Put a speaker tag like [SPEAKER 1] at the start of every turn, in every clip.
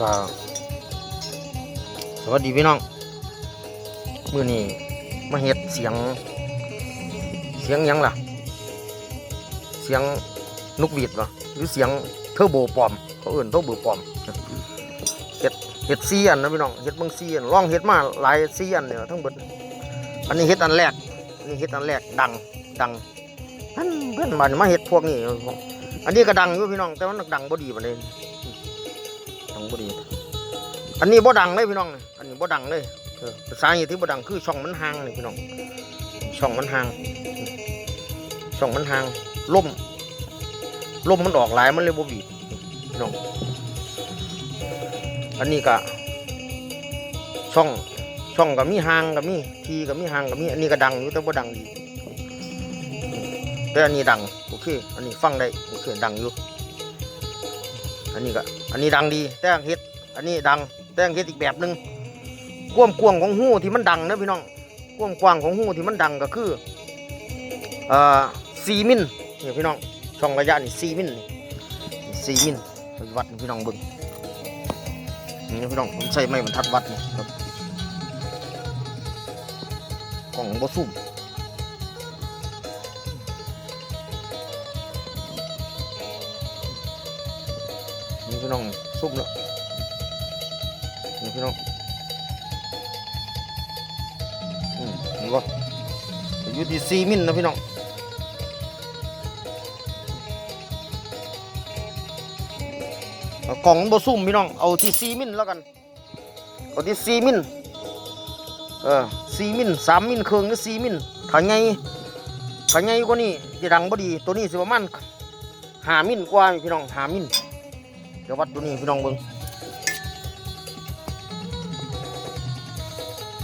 [SPEAKER 1] ก็สวัสดีพี่น้องมือนี้มาเฮ็ดเสียง เสียงยังล่ะ เสียงนกหวีดวะหรือเสียงเทอร์โบปลอมเขาเอื่นเทอร์โบปลอมเฮ็ดเฮ็ดซีอันนะพี่น้องเฮ็ดบางซีอันลองเฮ็ดมาหลายซีอันเนี่ยทั้งเบิดอันนี้เฮ็ดอันแรกอันนี้เฮ็ดอันแรกดังดังเพิ่นเพิ่นมามาเฮ็ดพวกนี้อันนี้ก็ดังอยู่พี่น้องแต่ว่ามันดังบ่ดีปานใด ดังบดีอันนี้บ่ดังเลยพี่น้องอันนี้บ่ดังเลยเออสาเหตุที่บ่ดังคือช่องมันห่างนี่พี่น้องช่องมันห่างช่องมันห่างลมลมมันออกหลายมันเลยบ่บีบพี่น้องอันนี้ก็ช่องช่องก็มีห่างก็มีทีก็มีห่างก็มีอันนี้ก็ดังอยู่แต่บ่ดังดีแต่อันนี้ดังโอเค อันนี้ฟังได้โอเคดังอยู่ นนี้ก็ อันนี้ดังดีแต่งเฮ็ด อันนี้ดังแต่งเฮ็ดอีกแบบหนึ่งความกว้างของหูที่มันดังนะพี่น้องความกว้างของหูที่มันดังก็คือเอ่อสี่มิลนี่พี่น้องช่องระยะนี่สี่มิลนี่สี่มิลไปวัดพี่น้องเบิ่งนี่พี่น้องผมใส่ไม้บรรทัดวัดนี่ครับกล่องบ่ซุ่มี่น้องซุ่มแล้วนี่พี่น้องอืมนี่วะอยู่ที่สี่มิลนะพี่น้องกล่องบ่ซุ่มพี่น้อง เอาที่สี่มิลแล้วกัน เอาที่สี่มิลเออสี่มิลสามมิลครึ่องหรือสี่มิลถ้าไงถ้าไงกว่านี้จะดังบ่ดี ตัวนี้สิประมาณหามิลกว่าพี่น้องหามิล ดี๋ยววัดตัวนี้พี่น้องเบิ่ง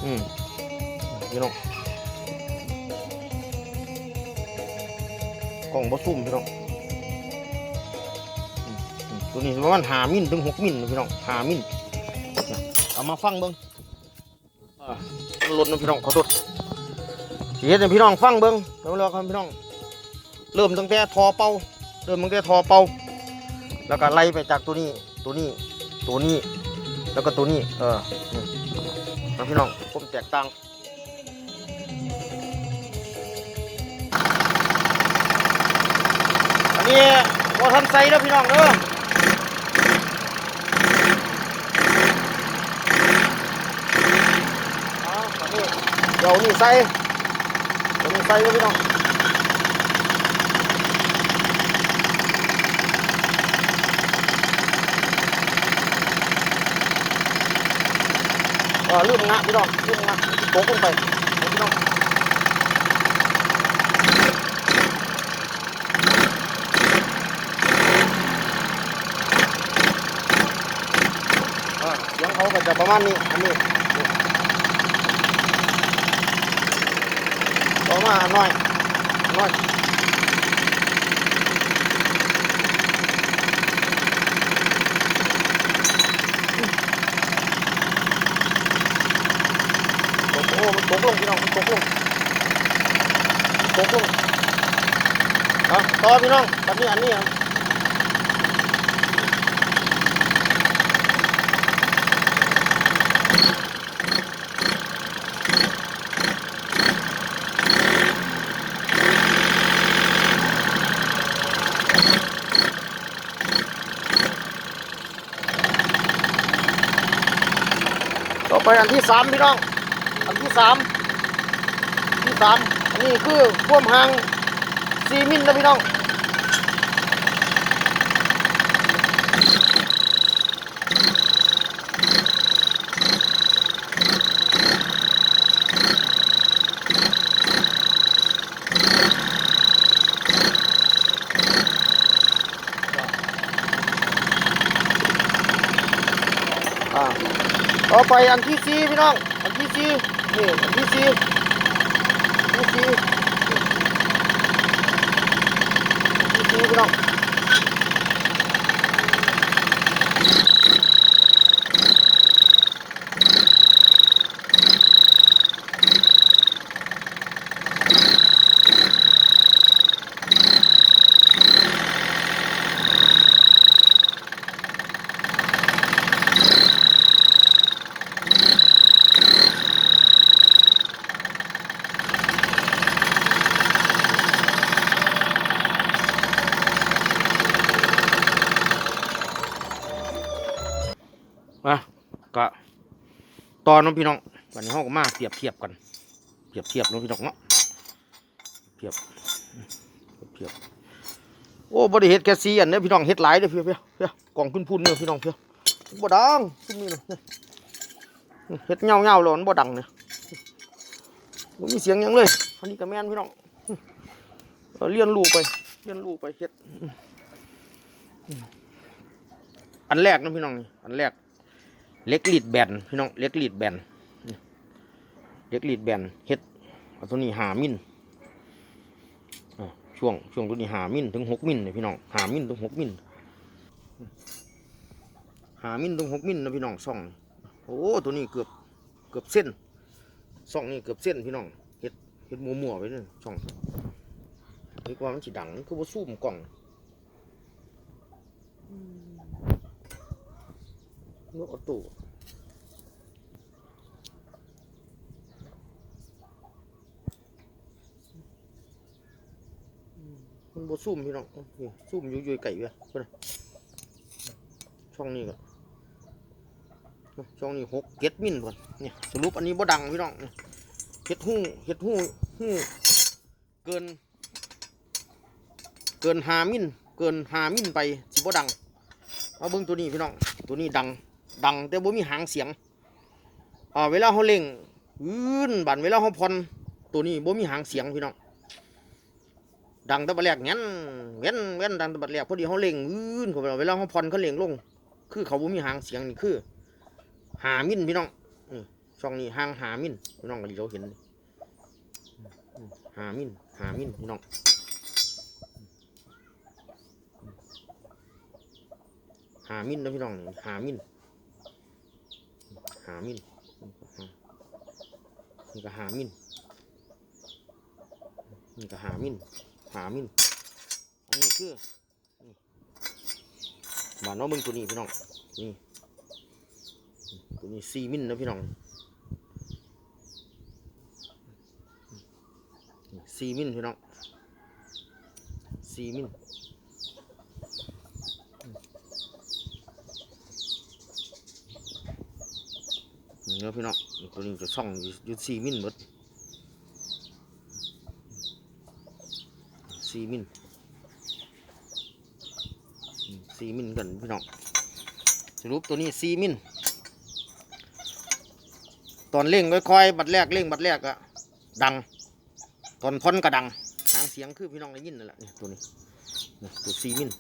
[SPEAKER 1] อืมพี่น้องกล่องบอซุ่มพี่น้องตัวนี้ประมาณหามิลถึงหกมิลนพี่น้องหามิลเนี่ยเอามาฟังเบิ้งอ่ามันล่นะพี่น้องขอโทษสีเฮ็ดให้พี่น้องฟังเบิ้งเดี๋ยวเราครับพี่น้อง เริ่มตั้งแต่ทอเป่าเริ่มตั้งแต่ทอเป่า แล้วก็ไล่ไปจากตัวนี้ตัวนี้ตัวนี้ แล้วก็ตัวนี้ เออนี่พี่น้องผมแตกต่างอันนี้บอทันใส่แล้วพี่น้องเด้อเอเดี๋ยวนี่ใส่เดี๋ยวนี่ใส่แล้วพี่น้อง ออลืมงะพี่น้องลืมงะโตกลงไปพี่น้องเออเสียงเขาก็จะประมาณนี้อันนี้ต่อมาอันน้อยอันน้อยโอ้โหมันต กลงพี่น้องตกลงตกลงเอาต่อพี่น้องตอนนี้อันนี้อะต่อไปอันที่สามพี่น้อง อันที่สามที่สามอันนี้คือพ่วมหางสี่มิลนะพี่น้องอ่าต่อไปอันที่สี่พี่น้อง อันที่สี่ นี่อันที่สี่ที่สี่ที่สี่พี่น้อง อะก็ตอนน้องพี่น้องวันนี้ห้องก็มาเปรียบเทียบกันเปรียบเทียบน้องพี่น้องเนาะเปรียบเปรียบโอ้บริเฮ็ดแค่ซีอันเนี้ยพี่น้องเฮ็ดหลายเด้อเพียวเพียวเพียวกล่องพุ่นๆเนี่ยพี่น้องเพียวบ่ดังซุมนี้เนาะเนี่ยเฮ็ดเงาเงาๆแล้วมันบ่ดังเนี่ยบ่มีเสียงยังเลยอันนี้ก็แม่นพี่น้องเออเรียนรู้ไปเรียนรู้ไปเฮ็ดอันแรกนะพี่น้องนี่อันแรก เล็กลีดแบนพี่น้องเล็กลีดแบนเล็กลีดแบนเฮ็ดเอาตัวนี้หามิลอ่าช่วงช่วงตัวนี้หามิลถึงหกมิลเลยพี่น้องหามิลถึงหกมิลหามิลถึงหกมิลนะพี่น้องซ่องโอ้ตัวนี้เกือบเกือบเส้นซ่องนี่เกือบเส้นพี่น้องเฮ็ดเฮ็ดมัวๆไปเลยช่องนี่กว่ามันสิดังคือว่าซูมกล่อง นกออโต้มันบ่ซุ่มพี่น้องซุ่มยู่ยู่ไก่เว้ยเพิ่นน่ะช่องนี้ก็ช่องนี้หกเจ็ดมิลก่อนเนี่ยสรุปอันนี้บ่ดังพี่น้องเฮ็ดหู้เฮ็ดหู้หู้เกิน เกินหามิลเกินหามิลไปสิบ่ดังเอาเบิ่งตัวนี้พี่น้องตัวนี้ดัง ดัง แต่บ่มีหางเสียงอ่าเวลาเขาเล่งอื้นบันเวลาเขาพอนตัวนี้บ่มีหางเสียงพี่น้องดังแตะบัดแรกงั้นเว้นเว้นดังแตะบัดแรกพอดีเขาเล่งอื้นเขาเวลาเขาพอนเขาเล่งลง คือเขาบ่มีหางเสียงนี่คือ หามินพี่น้องนี่ช่องนี้หางหามินพี่น้องก็เราเห็นหามินหามินพี่น้องหามินนะพี่น้องหามิน หามินนี่ก็หามินนี่ก็หามินหามินอันนี้คือนี่บ้านน้องเบิ่งตัวนี้พี่น้อง นี่ ตัวนี้สี่มินนะพี่น้องสี่มินพี่น้องสี่มิน เนาะพี่น้องตัวนี้จะช่องยู่อยู่สี่มิลหมดสี่มิลอืมสี่มิลกันพี่น้องสรุปตัวนี้สี่มิลตอนเร่งค่อยๆบัดแรกเร่งบัดแรกอะดัง ตอนพ้นก็ดังหางเสียงคือพี่น้องได้ยินนั่นแหละนี่ตัวนี้ตัวสี่มิล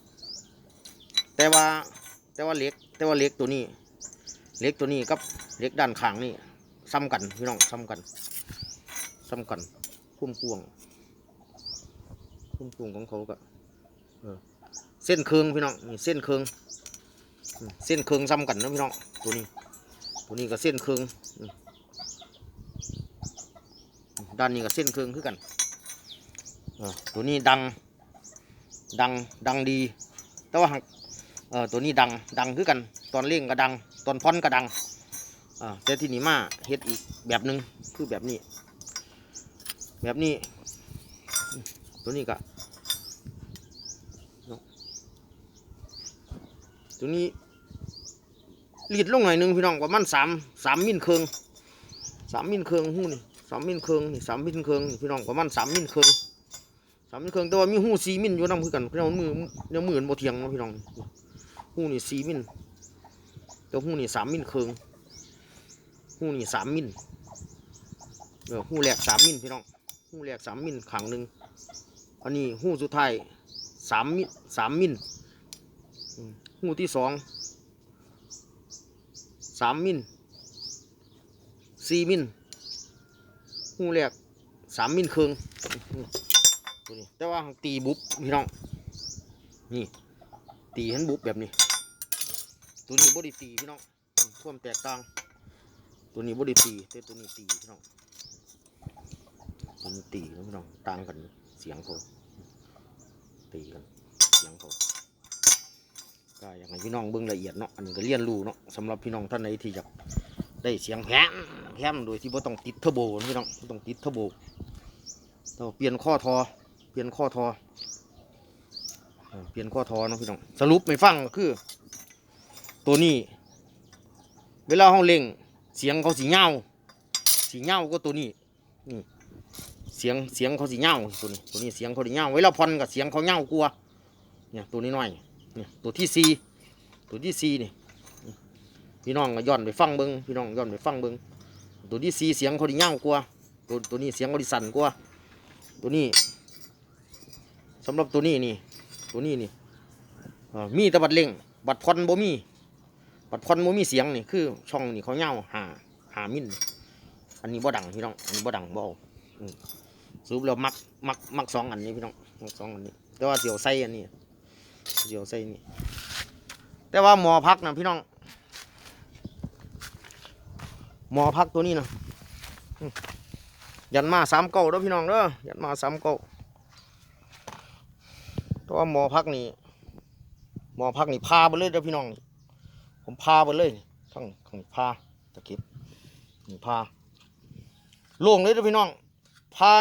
[SPEAKER 1] แต่ว่าแต่ว่าเล็กแต่ว่าเล็กตัวนี้ เล็กตัวนี้กับเล็กด้านข้างนี่ซ้ำกันพี่น้องซ้ำกันซ้ำกันพุ่มพวงพุ่มพวงของเขาก็เออเส้นเคืองพี่น้องนี่เส้นเคืองเส้นเคืองซ้ำกันนะพี่น้องตัวนี้ ตัวนี้ก็เส้นเคืองด้านนี้ก็เส้นเคืองคือกันอตัวนี้ดังดังดังดี แต่ว่าเออตัวนี้ดังดังคือกัน ตอนเร่งก็ดัง ตอนพ้อนก็ดังอ่าแต่ที่นี่มาเฮ็ดอีกแบบหนึ่งคือแบบนี้ แบบนี้ ตัวนี้ก็เนาะตัวนี้ลีดลงหน่อยหนึ่งพี่น้องประมาณสามสามมิลเคืองสามมิลเคืองหู้นี่สามมิลเคืองนี่สามมิลเคืองพี่น้องประมาณสามมิลเคืองสามมิลเคืองแต่ว่ามีหู้สี่มิลอยู่นํคือกันพี่น้องมือเนี่ยมือมันบ่เทียงนะพี่น้องหู้นี่สี่มิล ตัวหูนี่สามมิลครึ่งหูนี่สามมิลเออหูแหลกสามมิลพี่น้องหูแหลกสามมิลขังหนึ่งอันนี้หูสุดท้ายสามมิลสามมิลหูที่สองสามมิลสี่มิลหูแหลกสามมิลครึ่งอืมตัวนี้แต่ว่าตีบุบพี่น้องนี่ตีเห็นบุบแบบนี้ ตัวนี้บไดีตีพี่น้องอืมความแตกต่าง ตัวนี้บไดีตีแต่ตัวนี้ตีพี่น้องตัวนี้ตีพี่น้องต่างกันเสียงเขาตีกันเสียงเขาก็อย่างไรพี่น้องเบิ่งละเอียดเนาะอันนี้ก็เรียนรู้เนาะสำหรับพี่น้องท่านใดที่อยากได้เสียงแฮมแฮมโดยที่บ่ต้องติดเทอร์โบพี่น้องบ่ต้องติดเทอร์โบต้องเปลี่ยนข้อทอ เปลี่ยนข้อทอเออเปลี่ยนข้อทอเนาะพี่น้องสรุปไม่ฟังก็คือ ตัวนี้ เวลาเขาเล่งเสียงเขาสีเงาสีเงาก็ตัวนี้นี่เสียงเสียงเขาสีเงาตัวนี้ตัวนี้เสียงเขาสีเงาเวลาพอนกับเสียงเขาเงากลัวเนี่ยตัวนี้น้อยเนี่ยตัวที่สี่ตัวที่สี่นี่พี่น้องก็ย้อนไปฟังเบิ้งพี่น้องย้อนไปฟังเบิ้งตัวที่สี่เสียงเขาดีเงากลัวตัวตัวนี้เสียงเขาดีสั่นกลัวตัวนี้สำหรับตัวนี้นี่ตัวนี้นี่มีแต่บัดเล่งบัดพอนบ่มี บัดพอนบ่มีเสียงนี่คือ ช่องนี่เขาเงาหาหามินอันนี้บ่ดังพี่น้องอันนี้บ่ดังบ่เอาอืมสรุปแล้วมักมักมักสองอันนี้พี่น้องมักสองอันนี้ แต่ว่าเสียวใส่อันนี้เสียวใส่นี่แต่ว่าหมอพักนะพี่น้องหมอพักตัวนี้นะยันมาสามเก้าเด้อพี่น้องเด้อยันมาสามเก้าแต่ว่าหมอพักนี่หมอพักนี่พาไปเลยเด้อพี่น้องนี่ ผมพาไปเลยทั้งทั้งพาตะเก็บนี่พาโล่งเลยเด้อพี่น้องพา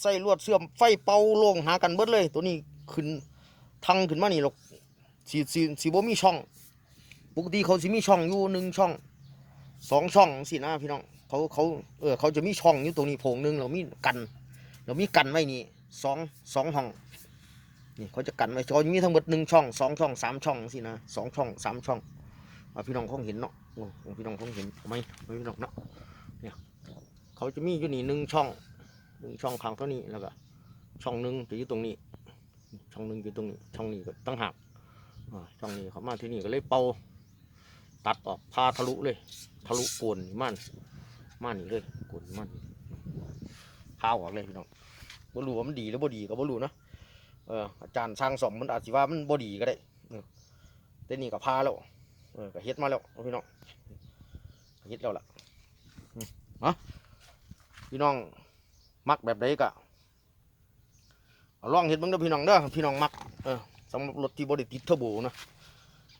[SPEAKER 1] ใส่ลวดเสื่อมไฟเป่าโล่งหากันเบิดเลย ตัวนี้ขึ้นทังขึ้นมานี่หรอกสีสีสีบ่มีช่องปกติเขาสิมีช่องอยู่หนึ่งช่องสองช่องสินะพี่น้องเขาเขาเออเขาจะมีช่องอยู่ตรงนี้โพงหนึ่งเรามีกันเรามีกันไว้นี่สองสองห้องนี่เขาจะกันไว้เขามีทั้งหมดหนึ่งช่องสองช่องสามช่องสินะสองช่องสามช่อง อ่าพี่น้องคงเห็นเนาะโอ้พี่น้องคงเห็นไหมพี่น้องเนาะเนี่ยเขาจะมีอยู่นี่หนึ่งช่องหนึ่งช่องข้างเท่านี้แล้วก็ช่องหนึ่งจะอยู่ตรงนี้ ช่องหนึ่งอยู่ตรงนี้ช่องนี้ก็ตั้งหักอ่าช่องนี้เขามาที่นี่ก็เลยเป่าตัดออกพาทะลุเลย ทะลุโกนมันมันนี่เลยโกนมันพาออกเลยพี่น้องบ่รู้ว่ามันดีหรือบ่ดีก็บ่รู้เนาะเอออาจารย์สร้างสมมันอาจสิว่ามันบ่ดีก็ได้เออแต่นี่ก็พาแล้ว เออก็เฮ็ดมาแล้วพี่น้องเฮ็ดแล้วล่ะอืมเอะพี่น้องมักแบบใดก็เอาลองเฮ็ดบิ่งเด้อพี่น้องเด้อพี่น้องมักเออสำหรับรถที่บ่ได้ติดเทอร์โบนะ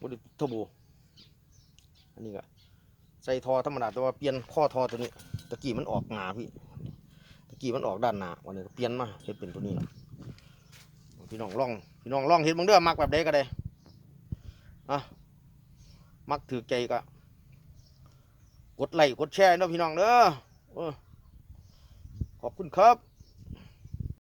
[SPEAKER 1] บ่ได้ติดเทอร์โบอันนี้ก็ใส่ทอธรรมดาแต่ว่าเปลี่ยนข้อทอตัวนี้ตะกี้มันออกหนาพี่ตะกี้มันออกด้านหน้าวันนี้ก็เปลี่ยนมาเฮ็ดเป็นตัวนี้แล้วพี่น้องลองพี่น้องลองเฮ็ดบิ่งเด้อมักแบบใดก็ได้อะ มักถือใจก็กดไลค์กดแชร์นะพี่น้องเด้อเออขอบคุณครับ